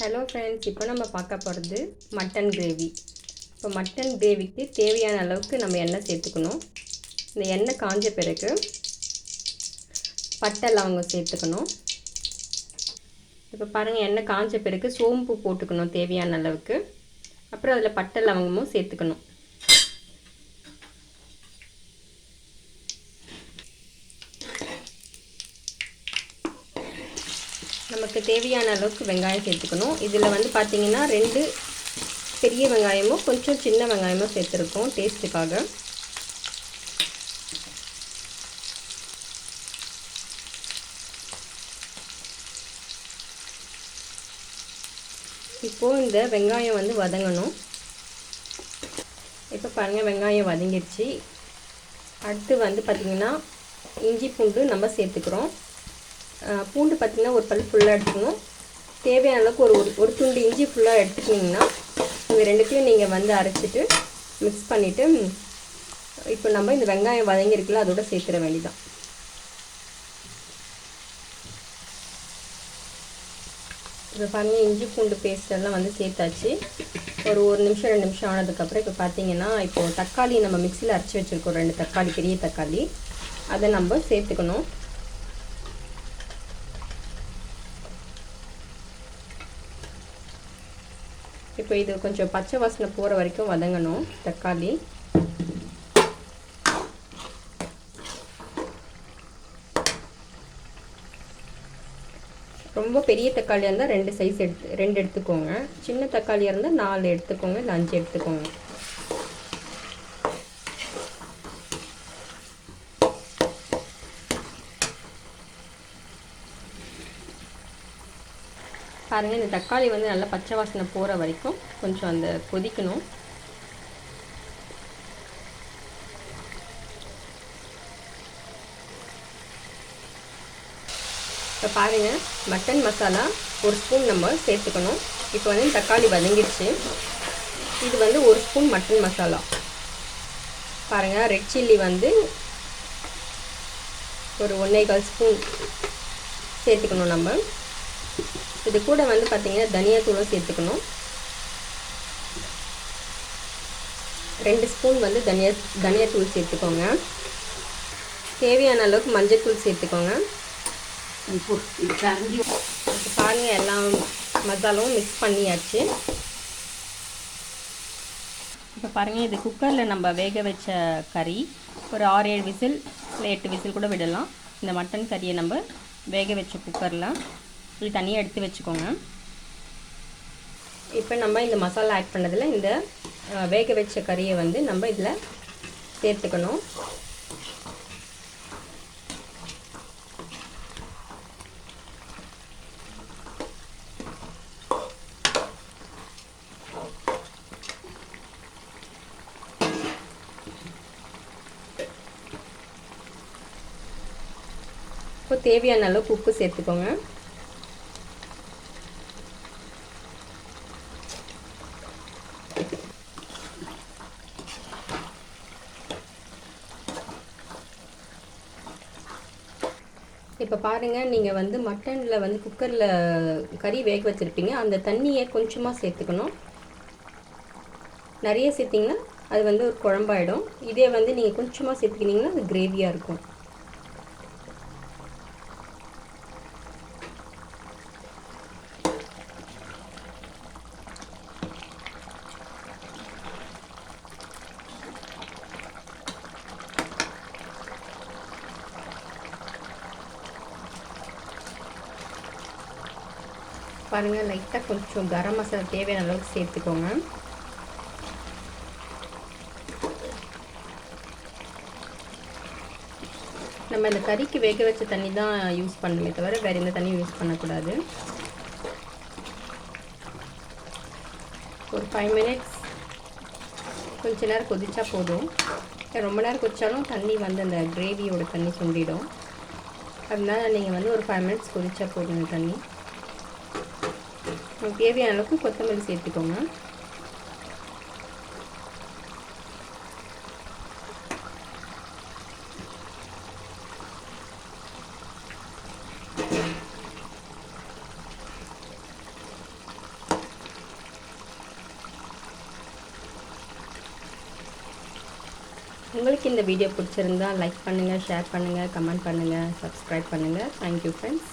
Hello friends இப்போ நம்ம பார்க்க போகிறது மட்டன் கிரேவி இப்போ மட்டன் கிரேவிக்கு தேவையான அளவுக்கு நம்ம எண்ணெய் சேர்த்துக்கணும். இந்த எண்ணெய் காஞ்ச பிறகு பட்டை லவங்கம் சேர்த்துக்கணும். இப்போ பாருங்கள் எண்ணெய் காஞ்ச பிறகு சோம்பு போட்டுக்கணும் தேவையான அளவுக்கு. அப்புறம் அதில் பட்டை லவங்கமும் சேர்த்துக்கணும். நமக்கு தேவையான அளவுக்கு வெங்காயம் சேர்த்துக்கணும். இதில் வந்து பார்த்திங்கன்னா ரெண்டு பெரிய வெங்காயமும் கொஞ்சம் சின்ன வெங்காயமும் சேர்த்துருக்கோம் டேஸ்ட்டுக்காக. இப்போது இந்த வெங்காயம் வந்து வதங்கணும். இப்போ பாருங்கள் வெங்காயம் வதங்கிடுச்சு. அடுத்து வந்து பார்த்திங்கன்னா இஞ்சி பூண்டு நம்ம சேர்த்துக்கிறோம். பூண்டு பார்த்திங்கன்னா ஒரு பல் ஃபுல்லாக எடுத்துக்கணும் தேவையான அளவுக்கு ஒரு ஒரு துண்டு இஞ்சி ஃபுல்லாக எடுத்துக்கிட்டிங்கன்னா இது ரெண்டுத்தையும் நீங்கள் வந்து அரைச்சிட்டு மிக்ஸ் பண்ணிவிட்டு இப்போ நம்ம இந்த வெங்காயம் வதங்கியிருக்குல்ல அதோட சேர்த்துட வேண்டியதான் இப்போ பாருங்கள் இஞ்சி பூண்டு பேஸ்டெல்லாம் வந்து சேர்த்தாச்சு. ஒரு ஒரு நிமிஷம் ரெண்டு நிமிஷம் ஆனதுக்கப்புறம் இப்போ பார்த்தீங்கன்னா இப்போது தக்காளி நம்ம மிக்சியில் அரைச்சி வச்சுருக்கோம் ரெண்டு தக்காளி பெரிய தக்காளி. அதை நம்ம சேர்த்துக்கணும். இப்போ இது கொஞ்சம் பச்சை வாசனை போகிற வரைக்கும் வதங்கணும் தக்காளி. ரொம்ப பெரிய தக்காளியாக இருந்தால் ரெண்டு சைஸ் எடுத்து ரெண்டு எடுத்துக்கோங்க. சின்ன தக்காளியாக இருந்தால் நாலு எடுத்துக்கோங்க இல்லை அஞ்சு எடுத்துக்கோங்க. பாருங்கள் இந்த தக்காளி வந்து நல்லா பச்சை வாசனை போகிற வரைக்கும் கொஞ்சம் அந்த கொதிக்கணும். இப்போ பாருங்கள் மட்டன் மசாலா ஒரு ஸ்பூன் நம்ம சேர்த்துக்கணும். இப்போ வந்து தக்காளி வதங்கிடுச்சு இது வந்து ஒரு ஸ்பூன் மட்டன் மசாலா. பாருங்கள் ரெட் சில்லி வந்து ஒரு ஒன்றே கால் ஸ்பூன் சேர்த்துக்கணும் நம்ம. இது கூட வந்து பார்த்திங்கன்னா தனியாத்தூளும் சேர்த்துக்கணும். ரெண்டு ஸ்பூன் வந்து தனியா தனியாத்தூள் சேர்த்துக்கோங்க. தேவையான அளவுக்கு மஞ்சத்தூள் சேர்த்துக்கோங்க. பாருங்கள் எல்லாம் மசாலாவும் மிக்ஸ் பண்ணியாச்சு. இப்போ பாருங்கள் இது குக்கரில் நம்ம வேக வச்ச கறி ஒரு ஆறு ஏழு விசில் இல்லை எட்டு விசில் கூட விடலாம். இந்த மட்டன் கறியை நம்ம வேக வச்ச குக்கரில் இது தனியாக எடுத்து வச்சுக்கோங்க. இப்போ நம்ம இந்த மசாலா ஆட் பண்ணதில் இந்த வேக வச்ச கறியை வந்து நம்ம இதில் சேர்த்துக்கணும். இப்போ தேவையான அளவுக்கு உப்பு சேர்த்துக்கோங்க. இப்போ பாருங்கள் நீங்கள் வந்து மட்டனில் வந்து குக்கரில் கறி வேக வச்சுருப்பீங்க. அந்த தண்ணியை கொஞ்சமாக சேர்த்துக்கணும் நிறைய சேர்த்திங்கன்னா அது வந்து ஒரு குழம்பாயிடும். இதே வந்து நீங்கள் கொஞ்சமாக சேர்த்துக்கிட்டிங்கன்னா அது கிரேவியாக இருக்கும். பாருங்கள் லைட்டாக கொஞ்சம் கரம் மசாலா தேவையான அளவுக்கு சேர்த்துக்கோங்க. நம்ம இந்த கறிக்கு வேக வச்ச தண்ணி தான் யூஸ் பண்ணணுமே தவிர வேறு எந்த தண்ணியும் யூஸ் பண்ணக்கூடாது. ஒரு ஃபைவ் மினிட்ஸ் கொஞ்ச நேரம் கொதிச்சா போதும். ரொம்ப நேரம் கொதிச்சாலும் தண்ணி வந்து அந்த கிரேவியோட தண்ணி சுண்டிடும். அதனால நீங்கள் வந்து ஒரு ஃபைவ் மினிட்ஸ் கொதிச்சா போதும் தண்ணி. நமக்கு தேவையான அளவுக்கு கொத்தமல்லி சேர்த்துக்கோங்க. உங்களுக்கு இந்த வீடியோ பிடிச்சிருந்தா லைக் பண்ணுங்கள் ஷேர் பண்ணுங்கள் கமெண்ட் பண்ணுங்கள் சப்ஸ்கிரைப் பண்ணுங்கள் தேங்க்யூ ஃப்ரெண்ட்ஸ்